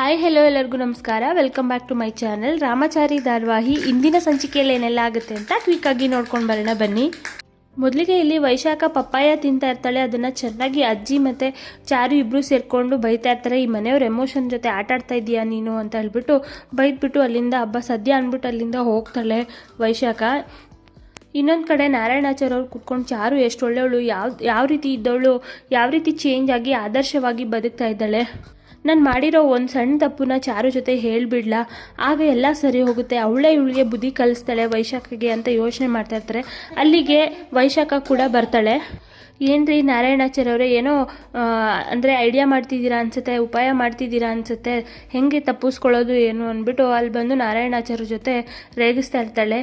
Hi hello ಎಲ್ಲರಿಗೂ ನಮಸ್ಕಾರ. Welcome back to my channel Ramachari ಧಾರವಾಹಿ ಇಂದಿನ ಸಂಚಿಕೆಯಲ್ಲಿ ಏನೆಲ್ಲ ಆಗುತ್ತೆ ಅಂತ ಕ್ವಿಕ್ಕಾಗಿ ನೋಡ್ಕೊಂಡು ಬರೋಣ, ಬನ್ನಿ. ಮೊದಲಿಗೆ ಇಲ್ಲಿ ವೈಶಾಖ ಪಪ್ಪಾಯ ತಿಂತಾ ಇರ್ತಾಳೆ. ಅದನ್ನು ಚೆನ್ನಾಗಿ ಅಜ್ಜಿ ಮತ್ತು ಚಾರು ಇಬ್ಬರು ಸೇರಿಕೊಂಡು ಬೈತಾ ಇರ್ತಾರೆ. ಈ ಮನೆಯವ್ರ ಎಮೋಷನ್ ಜೊತೆ ಆಟ ಆಡ್ತಾ ಇದೀಯಾ ನೀನು ಅಂತ ಹೇಳ್ಬಿಟ್ಟು ಬೈದ್ಬಿಟ್ಟು ಅಲ್ಲಿಂದ ಹಬ್ಬ ಸದ್ಯ ಅಂದ್ಬಿಟ್ಟು ಅಲ್ಲಿಂದ ಹೋಗ್ತಾಳೆ ವೈಶಾಖ. ಇನ್ನೊಂದು ಕಡೆ ನಾರಾಯಣಾಚಾರ್ಯ ಅವ್ರು ಕುತ್ಕೊಂಡು, ಚಾರು, ಎಷ್ಟು ಒಳ್ಳೆಯವಳು ಯಾವ ಯಾವ ರೀತಿ ಇದ್ದವಳು. ಯಾವ ರೀತಿ ಚೇಂಜ್ ಆಗಿ ಆದರ್ಶವಾಗಿ ಬದುಕ್ತಾ ಇದ್ದಾಳೆ. ನಾನು ಮಾಡಿರೋ ಒಂದು ಸಣ್ಣ ತಪ್ಪನ್ನ ಚಾರು ಜೊತೆ ಹೇಳಿಬಿಡ್ಲ? ಆಗ ಎಲ್ಲ ಸರಿ ಹೋಗುತ್ತೆ. ಅವಳೇ ಇವಳಿಗೆ ಬುದ್ಧಿ ಕಲಿಸ್ತಾಳೆ ವೈಶಾಖಿಗೆ ಅಂತ ಯೋಚನೆ ಮಾಡ್ತಾ ಇರ್ತಾರೆ. ಅಲ್ಲಿಗೆ ವೈಶಾಖ ಕೂಡ ಬರ್ತಾಳೆ. ಏನ್ರಿ ನಾರಾಯಣಾಚಾರ್ಯ ಅವರೇ, ಏನೋ ಅಂದರೆ ಐಡಿಯಾ ಮಾಡ್ತಿದ್ದೀರಾ ಅನ್ಸುತ್ತೆ, ಉಪಾಯ ಮಾಡ್ತಿದ್ದೀರಾ ಅನ್ಸುತ್ತೆ, ಹೆಂಗೆ ತಪ್ಪಿಸ್ಕೊಳ್ಳೋದು ಏನು ಅಂದ್ಬಿಟ್ಟು ಅಲ್ಲಿ ಬಂದು ನಾರಾಯಣಾಚಾರ್ಯ ಜೊತೆ ರೇಗಿಸ್ತಾ ಇರ್ತಾಳೆ.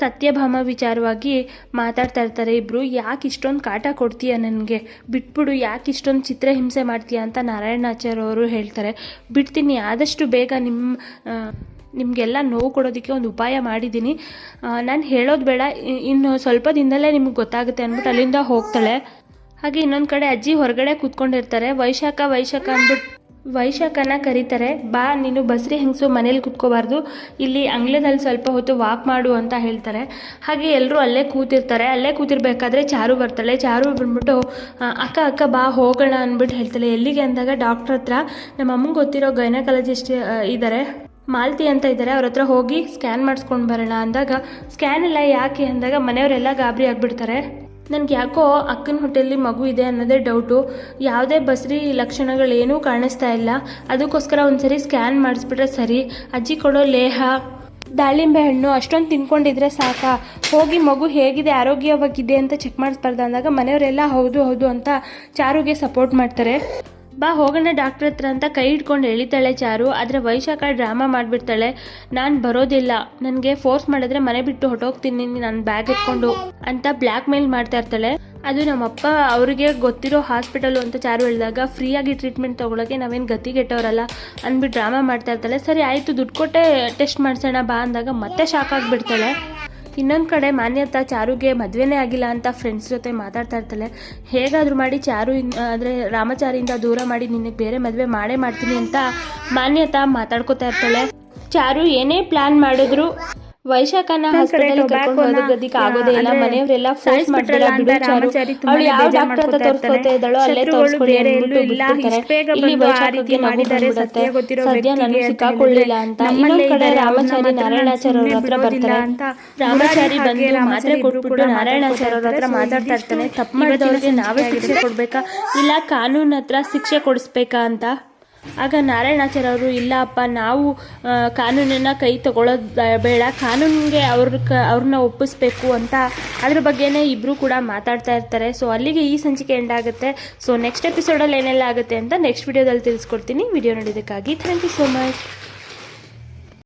ಸತ್ಯಭಾಮ ವಿಚಾರವಾಗಿ ಮಾತಾಡ್ತಾ ಇರ್ತಾರೆ ಇಬ್ಬರು ಯಾಕೆ ಇಷ್ಟೊಂದು ಕಾಟ ಕೊಡ್ತೀಯ ನನಗೆ? ಬಿಟ್ಬಿಡು, ಯಾಕೆ ಇಷ್ಟೊಂದು ಚಿತ್ರಹಿಂಸೆ ಮಾಡ್ತೀಯ? ಅಂತ ನಾರಾಯಣಾಚಾರ್ಯ ಅವರು ಹೇಳ್ತಾರೆ. ಬಿಡ್ತೀನಿ, ಆದಷ್ಟು ಬೇಗ ನಿಮ್ಮ ನಿಮಗೆಲ್ಲ ನೋವು ಕೊಡೋದಕ್ಕೆ ಒಂದು ಉಪಾಯ ಮಾಡಿದ್ದೀನಿ. ನಾನು ಹೇಳೋದು ಬೇಡ. ಇನ್ನು ಸ್ವಲ್ಪ ದಿನದಲ್ಲೇ ನಿಮ್ಗೆ ಗೊತ್ತಾಗುತ್ತೆ ಅಂದ್ಬಿಟ್ಟು ಅಲ್ಲಿಂದ ಹೋಗ್ತಾಳೆ. ಹಾಗೆ ಇನ್ನೊಂದು ಕಡೆ ಅಜ್ಜಿ ಹೊರಗಡೆ ಕೂತ್ಕೊಂಡಿರ್ತಾರೆ. ವೈಶಾಖ ವೈಶಾಖ ಅಂದ್ಬಿಟ್ಟು ವೈಶಾಖನ ಕರೀತಾರೆ, ಬಾ, ನೀನು ಬಸ್ರಿ ಹೆಂಗಸು ಮನೇಲಿ ಕುತ್ಕೋಬಾರ್ದು, ಇಲ್ಲಿ ಅಂಗ್ಲದಲ್ಲಿ ಸ್ವಲ್ಪ ಹೊತ್ತು ವಾಕ್ ಮಾಡು ಅಂತ ಹೇಳ್ತಾರೆ. ಹಾಗೆ ಎಲ್ಲರೂ ಅಲ್ಲೇ ಕೂತಿರ್ತಾರೆ. ಅಲ್ಲೇ ಕೂತಿರ್ಬೇಕಾದ್ರೆ ಚಾರು ಬರ್ತಾಳೆ. ಚಾರು ಬಂದ್ಬಿಟ್ಟು ಅಕ್ಕ ಅಕ್ಕ, ಬಾ, ಹೋಗೋಣ ಅಂದ್ಬಿಟ್ಟು ಹೇಳ್ತಾಳೆ. ಎಲ್ಲಿಗೆ ಅಂದಾಗ ಡಾಕ್ಟ್ರ್ ಹತ್ರ, ನಮ್ಮ ಅಮ್ಮಂಗೆ ಗೊತ್ತಿರೋ ಗೈನಕಾಲಜಿಸ್ಟ್ ಇದ್ದಾರೆ ಮಾಲ್ತಿ ಅಂತ ಇದ್ದಾರೆ ಅವ್ರ ಹತ್ರ ಹೋಗಿ ಸ್ಕ್ಯಾನ್ ಮಾಡಿಸ್ಕೊಂಡು ಬರೋಣ ಅಂದಾಗ, ಸ್ಕ್ಯಾನ್ ಎಲ್ಲ ಯಾಕೆ? ಅಂದಾಗ, ಮನೆಯವರೆಲ್ಲ ಗಾಬರಿ ಆಗಿಬಿಡ್ತಾರೆ. ನನಗೆ ಯಾಕೋ ಅಕ್ಕನ ಹೊಟ್ಟೆಯಲ್ಲಿ ಮಗು ಇದೆ ಅನ್ನೋದೇ ಡೌಟು ಯಾವುದೇ ಬಸ್ರಿ ಲಕ್ಷಣಗಳೇನೂ ಕಾಣಿಸ್ತಾ ಇಲ್ಲ. ಅದಕ್ಕೋಸ್ಕರ ಒಂದ್ಸರಿ ಸ್ಕ್ಯಾನ್ ಮಾಡಿಸ್ಬಿಟ್ರೆ ಸರಿ. ಅಜ್ಜಿ ಕೊಡೋ ಲೇಹ, ದಾಳಿಂಬೆ ಹಣ್ಣು ಅಷ್ಟೊಂದು ತಿನ್ಕೊಂಡಿದ್ರೆ ಸಾಕಾ? ಹೋಗಿ ಮಗು ಹೇಗಿದೆ ಆರೋಗ್ಯವಾಗಿದೆ ಅಂತ ಚೆಕ್ ಮಾಡಿಸ್ಬಾರ್ದು ಅಂದಾಗ ಮನೆಯವರೆಲ್ಲ ಹೌದು ಹೌದು ಅಂತ ಚಾರುಗೆ ಸಪೋರ್ಟ್ ಮಾಡ್ತಾರೆ. ಬಾ ಹೋಗೋಣ ಡಾಕ್ಟ್ರ್ ಹತ್ರ ಅಂತ ಕೈ ಹಿಡ್ಕೊಂಡು ಎಳಿತಾಳೆ ಚಾರು. ಆದರೆ ವೈಶಾಖ ಡ್ರಾಮಾ ಮಾಡಿಬಿಡ್ತಾಳೆ. ನಾನು ಬರೋದಿಲ್ಲ. ನನಗೆ ಫೋರ್ಸ್ ಮಾಡಿದ್ರೆ ಮನೆ ಬಿಟ್ಟು ಹೊಟ್ಟೋಗ್ತೀನಿ ನಾನು ಬ್ಯಾಗ್ ಇಟ್ಕೊಂಡು ಅಂತ ಬ್ಲ್ಯಾಕ್ ಮೇಲ್ ಮಾಡ್ತಾ ಇರ್ತಾಳೆ. ಅದು ನಮ್ಮಪ್ಪ ಅವರಿಗೆ ಗೊತ್ತಿರೋ ಹಾಸ್ಪಿಟಲು ಅಂತ ಚಾರು ಹೇಳಿದಾಗ ಫ್ರೀಯಾಗಿ ಟ್ರೀಟ್ಮೆಂಟ್ ತೊಗೊಳಕ್ಕೆ ನಾವೇನು ಗತಿಗೆಟ್ಟವರಲ್ಲ ಅಂದ್ಬಿಟ್ಟು ಡ್ರಾಮಾ ಮಾಡ್ತಾ ಇರ್ತಾಳೆ. ಸರಿ, ಆಯಿತು, ದುಡ್ಡು ಕೊಟ್ಟೆ ಟೆಸ್ಟ್ ಮಾಡಿಸೋಣ, ಬಾ ಅಂದಾಗ ಮತ್ತೆ ಶಾಕ್ ಆಗಿಬಿಡ್ತಾಳೆ. ಇನ್ನೊಂದು ಕಡೆ ಮಾನ್ಯತಾ ಚಾರುಗೆ ಮದುವೆನೇ ಆಗಿಲ್ಲ ಅಂತ ಫ್ರೆಂಡ್ಸ್ ಜೊತೆ ಮಾತಾಡ್ತಾ ಇರ್ತಾಳೆ. ಹೇಗಾದರೂ ಮಾಡಿ ಚಾರು ಅಂದರೆ ರಾಮಚಾರಿಯಿಂದ ದೂರ ಮಾಡಿ ನಿನಗೆ ಬೇರೆ ಮದುವೆ ಮಾಡೇ ಮಾಡ್ತೀನಿ ಅಂತ ಮಾನ್ಯತಾ ಮಾತಾಡ್ಕೋತಾ ಇರ್ತಾಳೆ. ಚಾರು ಏನೇ ಪ್ಲಾನ್ ಮಾಡಿದ್ರು ವೈಶಾಖನ ಹಾಸ್ಪಿಟಲ್ ಕರ್ಕೊಂಡು ಹೋಗೋದಕ್ಕೆ ಆಗೋದೇ ಇಲ್ಲ. ಮನೆಯವರೆಲ್ಲ ಫೋರ್ಸ್ ಮಾಡ್ತಾರೆ ಅವಳು ಯಾವ ಡಾಕ್ಟರ್ ಹತ್ರ ತೋರಿಸ್ಕೊತಾ ಇದ್ದಾಳೋ ಅಲ್ಲೇ ತೋರಿಸ್ಕೊಳ್ಳಿ ಅಂದ್ಬಿಟ್ಟು ಬಿಟ್ಟಿರ್ತಾರೆ ಇಲ್ಲಿ ವೈಶಾಖಕ್ಕೆ ನಗು ಬಂದ್ಬಿಡುತ್ತೆ ಸದ್ಯ ನನಗೆ ಸಿಕ್ಕಾಕೊಳ್ಳಿಲ್ಲ ಅಂತ. ಇನ್ನೊಂದ್ ಕಡೆ ರಾಮಾಚಾರಿ ನಾರಾಯಣಾಚಾರ್ಯ ಅವ್ರ ಹತ್ರ ಬರ್ತಾರೆ. ರಾಮಾಚಾರಿ ಬಂದು ಮಾತ್ರೆ ಕೊಟ್ಬಿಟ್ಟು ನಾರಾಯಣಾಚಾರ್ಯ ಅವ್ರ ಹತ್ರ ಮಾತಾಡ್ತಾ ಇರ್ತಾನೆ. ತಪ್ಪು ಮಾಡಿದವ್ರಿಗೆ ನಾವೇ ಶಿಕ್ಷೆ ಕೊಡ್ಬೇಕಾ? ಇಲ್ಲ ಕಾನೂನು ಹತ್ರ ಶಿಕ್ಷೆ ಕೊಡಿಸ್ಬೇಕಾ ಅಂತ. ಆಗ ನಾರಾಯಣಾಚಾರ್ಯವರು ಇಲ್ಲ ಅಪ್ಪ, ನಾವು ಕಾನೂನನ್ನು ಕೈ ತಗೊಳ್ಳೋದು ಬೇಡ, ಕಾನೂನಿಗೆ ಅವ್ರ ಕ ಅವ್ರನ್ನ ಒಪ್ಪಿಸ್ಬೇಕು ಅಂತ ಅದ್ರ ಬಗ್ಗೆನೇ ಇಬ್ಬರು ಕೂಡ ಮಾತಾಡ್ತಾ ಇರ್ತಾರೆ. ಸೊ ಅಲ್ಲಿಗೆ ಈ ಸಂಚಿಕೆ ಎಂಡ್ ಆಗುತ್ತೆ. ಸೊ ನೆಕ್ಸ್ಟ್ ಎಪಿಸೋಡಲ್ಲಿ ಏನೆಲ್ಲ ಆಗುತ್ತೆ ಅಂತ ನೆಕ್ಸ್ಟ್ ವಿಡಿಯೋದಲ್ಲಿ ತಿಳಿಸ್ಕೊಡ್ತೀನಿ. ವಿಡಿಯೋ ನೋಡೋದಕ್ಕಾಗಿ ಥ್ಯಾಂಕ್ ಯು ಸೋ ಮಚ್